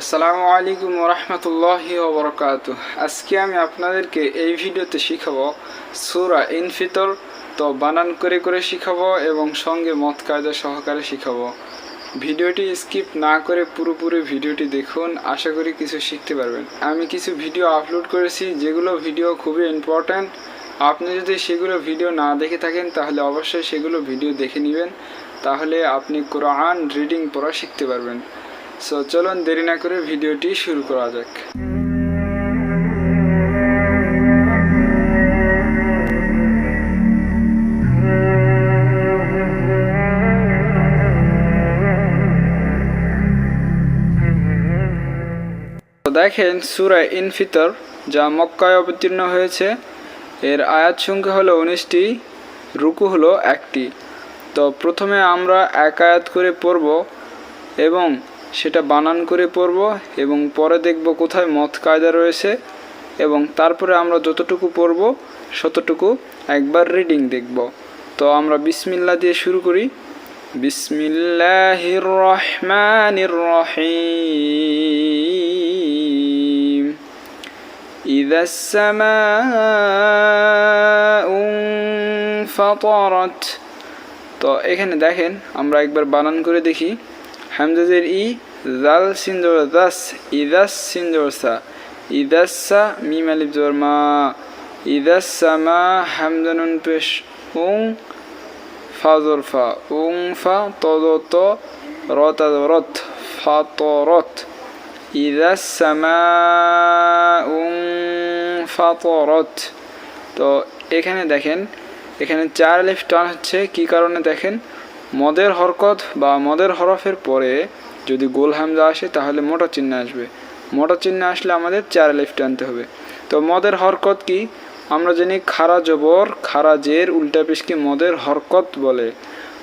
আসসালামু আলাইকুম রহমতুল্লাহি ওবরকাত আজকে আমি আপনাদেরকে এই ভিডিওতে শিখাবো সুরা ইনফিতর, তো বানান করে করে শিখাবো এবং সঙ্গে মত কায়দা সহকারে শিখাবো। ভিডিওটি স্কিপ না করে পুরোপুরি ভিডিওটি দেখুন, আশা করি কিছু শিখতে পারবেন। আমি কিছু ভিডিও আপলোড করেছি, যেগুলো ভিডিও খুবই ইম্পর্ট্যান্ট আপনি যদি সেগুলো ভিডিও না দেখে থাকেন, তাহলে অবশ্যই সেগুলো ভিডিও দেখে নেবেন। তাহলে আপনি কোরআন রিডিং পড়া শিখতে পারবেন। সো চলুন দেরি না করে ভিডিওটি শুরু করা যাক। দেখেন, সুরা ইনফিতর যা মক্কায় অবতীর্ণ হয়েছে, এর আয়াত সংখ্যা হলো উনিশটি, রুকু হলো একটি। তো প্রথমে আমরা এক আয়াত করে পড়ব এবং সেটা বানান করে পড়ব এবং পরে দেখব কোথায় মত কায়দা রয়েছে এবং তারপরে আমরা যতটুকু পড়ব ততটুকু একবার রিডিং দেখব তো আমরা বিসমিল্লা দিয়ে শুরু করি বিসমিল্লাহির রহমানির রহিম إذا السماء انفطرت তো এখানে দেখেন আমরা একবার বানান করে দেখি হামজাজের ই, জাল সিন্দুর দাস ইদাস সিন্দরসা ইদাসা, মিম আলিফ জোর মা। ইদাসা মা হামজানুন পেশ, উং ফাজরফা উং, ফা তদ রথ রতাদরত ফাতরত ইদাসা মা, উং ফাতরত তো এখানে দেখেন, এখানে চার লিফ টান হচ্ছে, কি কারণে দেখেন? মদের হরকত বা মদের হরফের পরে যদি গোল হামজা আসে, তাহলে মোটা চিহ্ন আসবে। মোটা চিহ্ন আসলে আমাদের চার লিফ টানতে হবে। তো মদের হরকত কি? আমরা জানি খারা জবর, খারা জের, উল্টা পেশকে মদের হরকত বলে।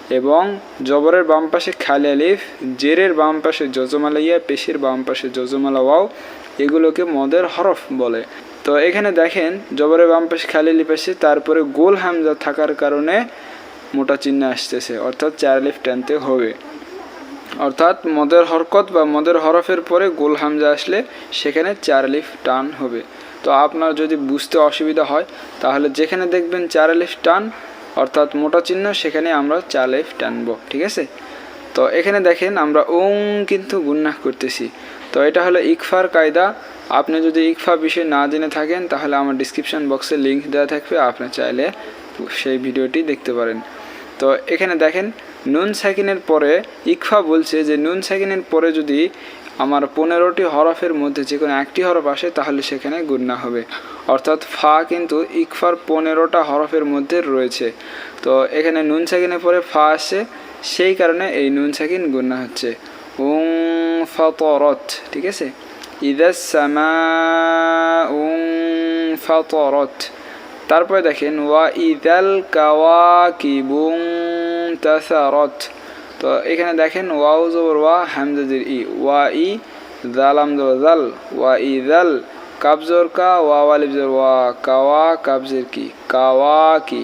এবং জবরের বাম পাশে খালি আলিফ, জেরের বাম পাশে যজমালাইয়া পেশের বাম পাশে যজমালা ওয়াও, এগুলোকে মদের হরফ বলে। তো এখানে দেখেন, জবরের বাম পাশে খালি আলিফ আসছে তারপরে গোল হামজা থাকার কারণে মোটা চিহ্ন আসতেছে। অর্থাৎ চার আলিফ টানতে হবে। অর্থাৎ মদের হরকত বা মদের হরফের পরে গোল হামজা আসলে সেখানে চার আলিফ টান হবে। তো আপনার যদি বুঝতে অসুবিধা হয়, তাহলে যেখানে দেখবেন চার আলিফ টান, অর্থাৎ মোটা চিহ্ন, সেখানে আমরা চার আলিফ টানবো, ঠিক আছে? তো এখানে দেখেন আমরা ওং কিন্তু গুন্নাহ করতেছি। তো এটা হলো ইকফার কায়দা। আপনি যদি ইকফা বিষয় না জেনে থাকেন, তাহলে আমার ডিসক্রিপশন বক্সে লিঙ্ক দেওয়া থাকবে। আপনি চাইলে সেই ভিডিওটি দেখতে পারেন। তো এখানে দেখেন, নুন সাকিনের পরে ইকফা বলছে যে, নুন সাকিনের পরে যদি আমার পনেরোটি হরফের মধ্যে যে কোনো একটি হরফ আসে, তাহলে সেখানে গুন্না হবে। অর্থাৎ ফা কিন্তু ইকফার পনেরোটা হরফের মধ্যে রয়েছে। তো এখানে নুন সাকিনের পরে ফা আসছে সেই কারণে এই নুন সাকিন গুন্না হচ্ছে। উং ফতরত, ঠিক আছে? ইদাস উং ফতরত। তারপরে দেখেন ওয়া ইদাল কাওয়া কিবুং তাসারত তো এখানে দেখেন ওয়াও জবর ওয়া হামজাজির ই ওয়া ই জালাম জবর জাল ওয়া ই জাল কাবজর কা ওয়া ওয়ালিব জবর ওয়া কাওয়া কাবজের কি কাওয়া কি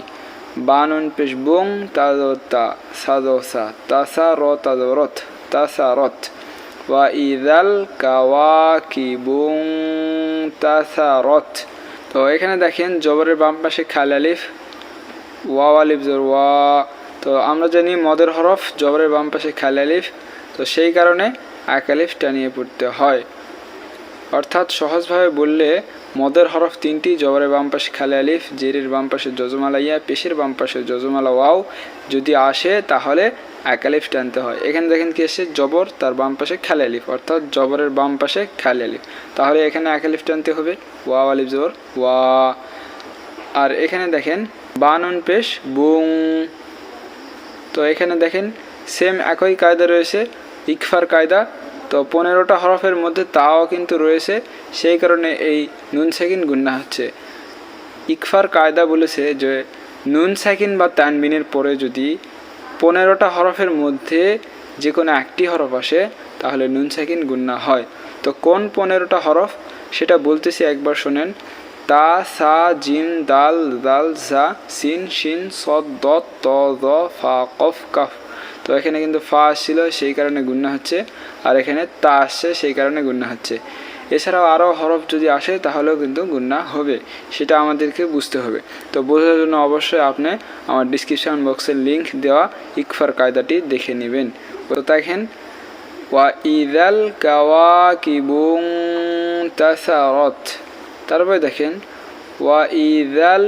বানুন পেশ বুং তাজর তা সাজর সা তাসা র তাজর রথ তাসা রথ ওয়া ইদাল কাওয়া কি বুং তাসা রথ তো এখানে দেখেন জবরের বাম পাশে খাল আলিফ ওয়া আলিফ জোর, ওয়া। তো আমরা জানি মদের হরফ জবরের বাম পাশে খাল আলিফ, তো সেই কারণে এক আলিফ টানিয়ে পড়তে হয়। অর্থাৎ সহজভাবে বললে মদের হরফ তিনটি, জবরের বাম পাশে খালে আলিফ, জেরের বাম পাশে যজমালা ইয়া পেশের বাম পাশে যজমালা ওয়াও। যদি আসে তাহলে এক আলিফ টানতে হয়। এখানে দেখেন কি এসে জবর, তার বাম পাশে খালে আলিফ অর্থাৎ জবরের বাম পাশে খালে আলিফ তাহলে এখানে এক আলিফ টানতে হবে ওয়া আলিফ জবর ওয়া আর এখানে দেখেন, বানুন পেশ, বুং। তো এখানে দেখেন, সেম একই কায়দা রয়েছে, ইকফার কায়দা। তো পনেরোটা হরফের মধ্যে তাও কিন্তু রয়েছে, সেই কারণে এই নুন সেকিন গুন্না হচ্ছে। ইকফার কায়দা বলেছে যে, নুন সেকিন বা তানবিনের পরে যদি পনেরোটা হরফের মধ্যে যে কোনো একটি হরফ আসে, তাহলে নুন সেকিন গুন্না হয়। তো কোন পনেরোটা হরফ? সেটা বলতেছি একবার শোনেন। তা, সা জিম দাল দাল সা সিন, শিন, সদ দ ত, দ, ফা, কফ, কাফ। তো এখানে কিন্তু ফা আসছিল, সেই কারণে গুন্না হচ্ছে। আর এখানে তা আসছে, সেই কারণে গুন্না হচ্ছে। এছাড়াও আরও হরফ যদি আসে, তাহলেও কিন্তু গুন্না হবে। সেটা আমাদেরকে বুঝতে হবে। তো বোঝার জন্য অবশ্যই আপনি আমার ডিসক্রিপশন বক্সের লিঙ্ক দেওয়া ইকফার কায়দাটি দেখে নেবেন। তো দেখেন ইদাল কাওয়াকিবুং তাসারত। তারপরে দেখেন, ওয়া ইদাল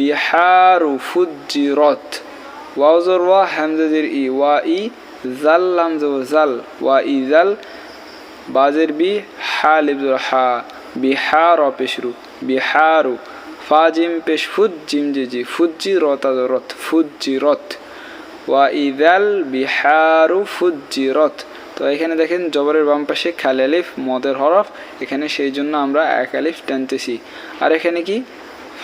বিহারু ফুজ্জিরত। ওয়াউজর ওয়া হামজাজের ই, ওয়া ই জাল লামজর জাল। ওয়া বাজের বি হা লিবজর হা বিহার পেশরু বিহারু ফা জিম পেশ ফুজ জিম জি জি ফুজ্জি রত রত ফুজ্জি রত। ওয়া ইদাল বিহারু রত। তো এখানে দেখেন জবরের বাম পাশে খালি আলিফ, মদের হরফ, এখানে সেই জন্য আমরা এক আলিফ টানতেছি। আর এখানে কি?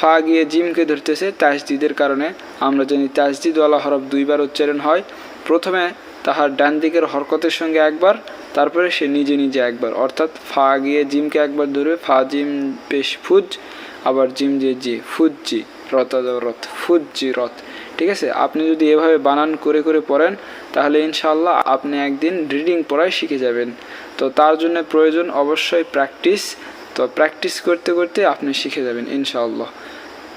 ফা গিয়ে জিমকে ধরতেছে তাসদিদের কারণে। আমরা জানি তাসদিদওয়ালা হরফ দুইবার উচ্চারণ হয়। প্রথমে তাহার ডান দিকের হরকতের সঙ্গে একবার তারপরে সে নিজে নিজে একবার, অর্থাৎ ফা গিয়ে জিমকে একবার ধরবে, ফা জিম পেশ ফুজ, আবার জিম যে জি ফুজ্জি, রত রথ ফুজ্জি রথ ঠিক আছে? আপনি যদি এভাবে বানান, করে করে পড়েন, তাহলে ইনশাল্লাহ আপনি একদিন রিডিং পড়াই শিখে যাবেন। তো তার জন্য প্রয়োজন অবশ্যই প্র্যাকটিস। তো প্র্যাকটিস করতে করতে আপনি শিখে যাবেন ইনশাআল্লাহ।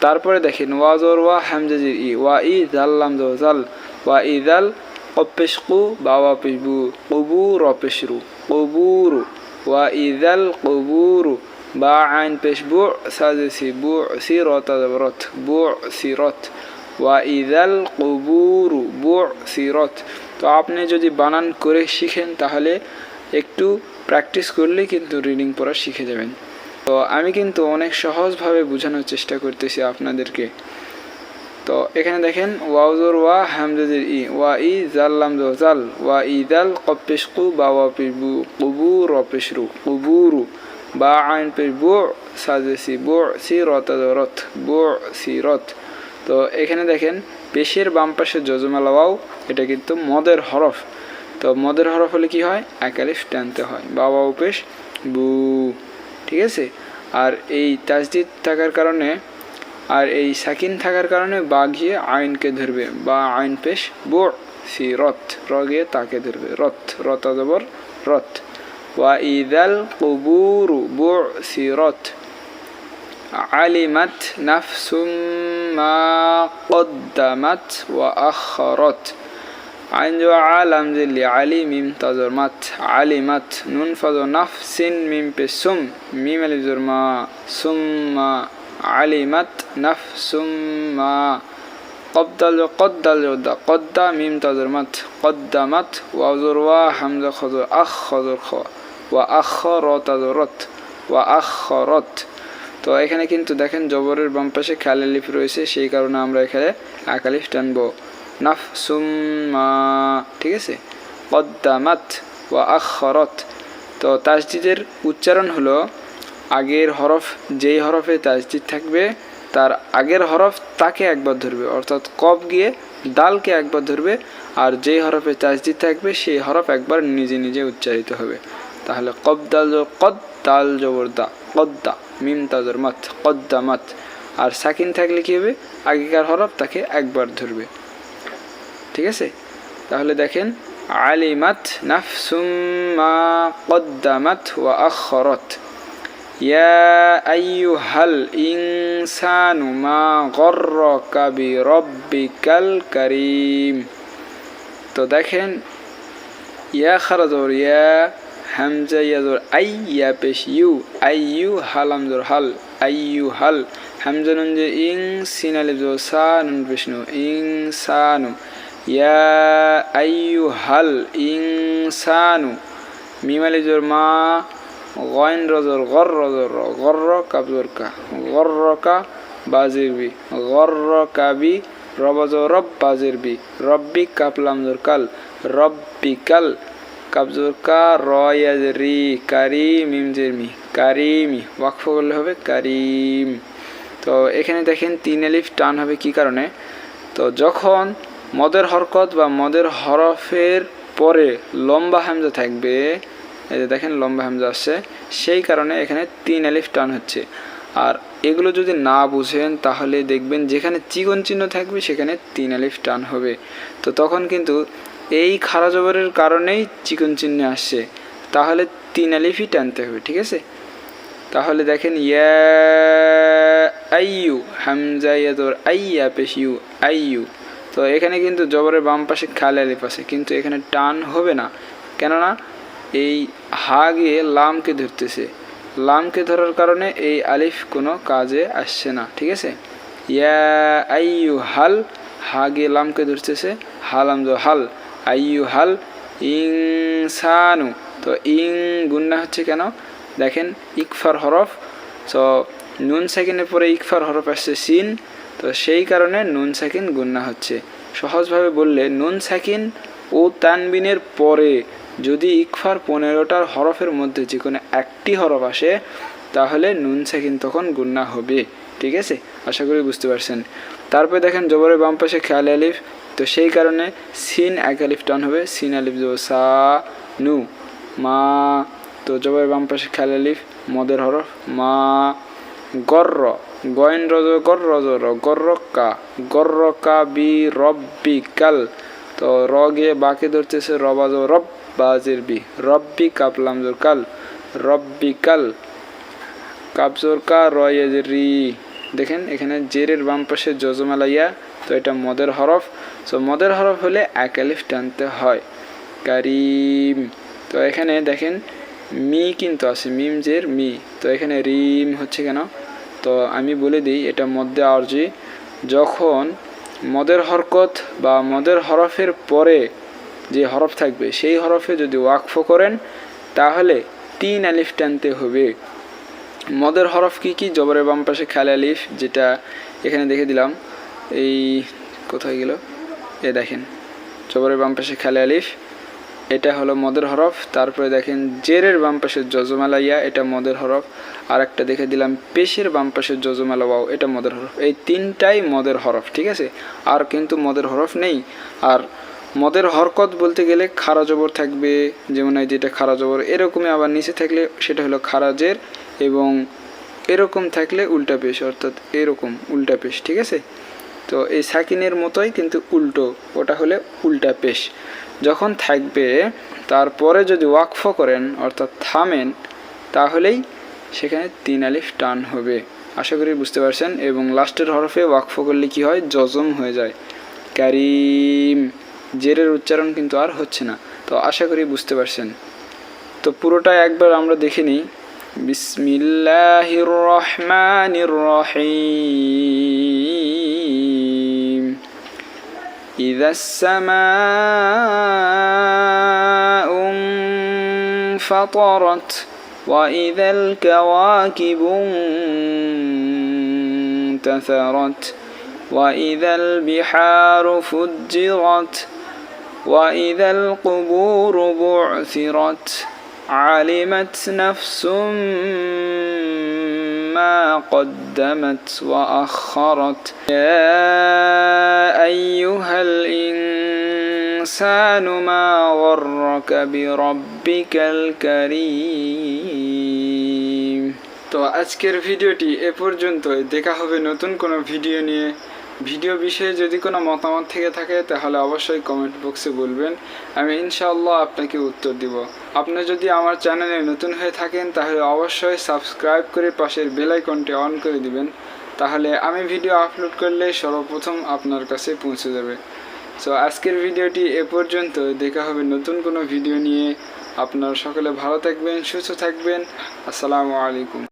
তারপরে দেখেন ওয়াজর ওয়া হামজাজির ই, ওয়া ই জাল্লাম জাল, ওয়া ই জাল কপেশকু বাবা পেশবু কবু রপেশরু কবুরু ওয়া ইদাল কবুরু বা আইন পেশবু সাজেসি বু সি রত রথ বু সিরত ওয়া ইদাল কবুরু বু সিরত তো আপনি যদি বানান করে শিখেন, তাহলে একটু প্র্যাকটিস করলেই কিন্তু রিডিং পড়া শিখে যাবেন। তো আমি কিন্তু অনেক সহজভাবে বোঝানোর চেষ্টা করতেছি আপনাদেরকে। তো এখানে দেখেন, ওয়াউজর ওয়া, হামজাজির ই, ওয়া ই জাল্লাম জাল, ওয়া ই ইদাল কপেশকু বা ওয়া পিবু কুবু রপেশরু কুবুরু, বা আইন পেশবু সাজেসি বু, সি রত রথ বু, সি রথ তো এখানে দেখেন, পেশের বাম পাশে যজমালা ওয়াও, এটা কিন্তু মদের হরফ। তো মদের হরফ হলে কি হয়? একালিফ টানতে হয় বাবা উপেশ বু, ঠিক আছে? আর এই তাজদিদ থাকার কারণে আর এই সাকিন থাকার কারণে বা গিয়ে আইনকে ধরবে, বা আইন পেশ, বো সি রথ র গিয়ে তাকে ধরবে, রথ রথ জবর রথ। ওয়া ইদাল কবুরু বো সি রথ। আলিমাত নাফসুমাত ওয়া আখরত। আইন জো আলাম জিল্লি আলি মিম তাজর মাত আলি মাত নুন ফাজ নাফ সিন মিম পে সুম, মিম আলি জোর মা, সুম মা। আলিমাত নাফসুম্মা কদ্দাল কদ্দাল যোদ্ধা কদ্দা মিম তাজর মাত কদ্দামাত ওয়াজর ওয়া হামজা খজর আখ খজর খ, ওয়া আখ র তাজরত আখ রত। তো এখানে কিন্তু দেখেন জবরের বাম পাশে খালালিফ রয়েছে, সেই কারণে আমরা এখানে আকালিফ টানব। নাফ সুম্মা ঠিক আছে? কদ্দামাত ওয়া আখরত তো তাসজিদের উচ্চারণ হলো আগের হরফ, যেই হরফে তাজদিদ থাকবে, তার আগের হরফ তাকে একবার ধরবে। অর্থাৎ কব গিয়ে ডালকে একবার ধরবে আর যেই হরফে তাজদিদ থাকবে, সেই হরফ একবার নিজে নিজে উচ্চারিত হবে। তাহলে কব দাল কদ দাল জবর দা কদ্দা মিম তাজর মাত কদ্দামাত আর সাকিন থাকলে কী হবে? আগেকার হরফ তাকে একবার ধরবে। ঠিক আছে? তাহলে দেখেন, আলিমাত নাফসুম মা কদ্দামাত ওয়া আখরত। ইয়া আইয়ুহাল ইনসানু মা গর্রকা বিরব্বিকাল কারীম তো দেখেন, ইয়া খারাজর ইয়া হামজা ইয়াজর আই, ইয়া পেশ, ইউ, আই, ইউ, হাল আমজর হাল, আই, ইউ, হাল, হামজা নুন যে ইং, সিন, আলিফ জর সা, নুন, পেশ, নু, ইং সানু ইয়া আইয়ু হাল, ইং আলিফ জর মা গয়ন রজর গর রজর গর কাবজর কা গর কা বাজির বি গর কাবি রবজ রব বাজির বি রব্বি কাপলাম কাল রব্বি কাল কাবজুর কা রি কারিম ইমজেরমি কারিমি ওয়াকফ করলে হবে কারিম তো এখানে দেখেন তিন এলিফ টান হবে কি কারণে? তো যখন মদের হরকত বা মদের হরফের পরে লম্বা হামজা থাকবে এই যে দেখেন, লম্বা হামজা আসছে। সেই কারণে এখানে তিন এলিফ টান হচ্ছে। আর এগুলো যদি না বুঝেন, তাহলে দেখবেন যেখানে চিকন চিহ্ন থাকবে, সেখানে তিন আলিফ টান হবে। তো তখন কিন্তু এই খারা জবরের কারণেই চিকন চিহ্নে আসছে। তাহলে তিন আলিফই টানতে হবে, ঠিক আছে? তাহলে দেখেন, ইয়া ইয়াদর আইয়া পেশ ইউ আইয়ু। তো এখানে কিন্তু জবরের বাম পাশে খালে আলিফ আছে, কিন্তু এখানে টান হবে না। কেননা এই হা গিয়ে লামকে ধরতেছে। লামকে ধরার কারণে এই আলিফ কোনো কাজে আসছে না, ঠিক আছে? ইয়া আইয়ু হাল হা গিয়ে লামকে ধরতেছে, হালাম জো হাল আইয়ু হাল ইনসানু। তো ইং গুন্না হচ্ছে কেন? দেখেন, ইকফার হরফ, তো নুন সেকেন্ডের পরে ইকফার হরফ আসছে সিন, তো সেই কারণে নুন সাকিন গুন্না হচ্ছে। সহজভাবে বললে নুন সাকিন ও তানবিনের পরে যদি ইকফার পনেরোটার হরফের মধ্যে যে কোনো একটি হরফ আসে, তাহলে নুন সাকিন তখন গুন্না হবে। ঠিক আছে? আশা করি বুঝতে পারছেন। তারপরে দেখেন জবরের বাম পাশে খেয়াল আলিফ। তো সেই কারণে সিন এক আলিফ টান হবে। সিন আলিফ জব সা নু। মা। তো জবরের বাম পাশে খেয়াল আলিফ। মদের হরফ মা। গর্র। গয়েন রজ গর রজ, র গর্রকা গর্রকা বি রব্বি কাল তো র গিয়ে বাকি ধরতেছে রবাজ রব। বাজের বি। রব্বি কাপলাম জোর কাল রব্বি কাল কাপজোর কা রি দেখেন, এখানে জেরের বাম পাশে জজমালাইয়া তো এটা মদের হরফ। তো মদের হরফ হলে এক আলিফ টানতে হয়। কারিম। তো এখানে দেখেন, মি কিন্তু আছে, মিম জের, মি। তো এখানে রিম হচ্ছে কেন? তো আমি বলে দিই, এটা মধ্যে আরজি। যখন মদের হরকত বা মদের হরফের পরে যে হরফ থাকবে, সেই হরফে যদি ওয়াকফ করেন, তাহলে তিন আলিফ টানতে হবে। মদের হরফ কি কি? জবরের বাম পাশে খেয়াল আলিফ, যেটা এখানে দেখে দিলাম। এই কোথায় গেল? এ দেখেন জবরের বাম পাশে খেয়াল আলিফ, এটা হলো মদের হরফ। তারপরে দেখেন, জেরের বাম পাশে জজমালাইয়া এটা মদের হরফ। আর একটা দেখে দিলাম, পেশের বাম পাশে জজমালা ওয়াও, এটা মদের হরফ। এই তিনটাই মদের হরফ, ঠিক আছে? আর কিন্তু মদের হরফ নেই। আর মদের হরকত বলতে গেলে খারা জবর থাকবে, যেমন এই যেটা খারা জবর, এরকমই আবার নিচে থাকলে সেটা হলো খারাজের এবং এরকম থাকলে উল্টা পেশ, অর্থাৎ এরকম উল্টা পেশ, ঠিক আছে? তো এই সাকিনের মতোই কিন্তু উল্টো, ওটা হলে উল্টা পেশ। যখন থাকবে, তারপরে যদি ওয়াকফ করেন, অর্থাৎ থামেন, তাহলেই সেখানে তিন আলিফ টান হবে। আশা করি বুঝতে পারছেন? এবং লাস্টের হরফে ওয়াকফ করলে কি হয়? জজম হয়ে যায়। ক্যারিম জেরের উচ্চারণ কিন্তু আর হচ্ছে না তো আশা করি বুঝতে পারছেন তো পুরোটা একবার আমরা দেখে নিই বিসমিল্লাহির রহমানির রহিম إذا السماء انفطرت وإذا الكواكب انتثرت وإذا البحار فجرت وإذا القبور بعثرت علمت نفس ما قدمت وأخرت يا أيها الإنسان ما غرك بربك الكريم তো আজকের ভিডিওটি এ পর্যন্তই দেখা হবে নতুন কোনো ভিডিও নিয়ে ভিডিও বিষয়ে যদি কোনো মতামত থেকে থাকে, তাহলে অবশ্যই কমেন্ট বক্সে বলবেন। আমি ইনশাআল্লাহ আপনাকে উত্তর দিব। আপনি যদি আমার চ্যানেলে নতুন হয়ে থাকেন, তাহলে অবশ্যই সাবস্ক্রাইব করে পাশের বেল আইকনটি অন করে দিবেন। তাহলে আমি ভিডিও আপলোড করলে সর্বপ্রথম আপনার কাছে পৌঁছে যাবে। সো আজকের ভিডিওটি এ পর্যন্ত। দেখা হবে নতুন কোনো ভিডিও নিয়ে। আপনারা সকলে ভালো থাকবেন, সুস্থ থাকবেন। আসসালামু আলাইকুম।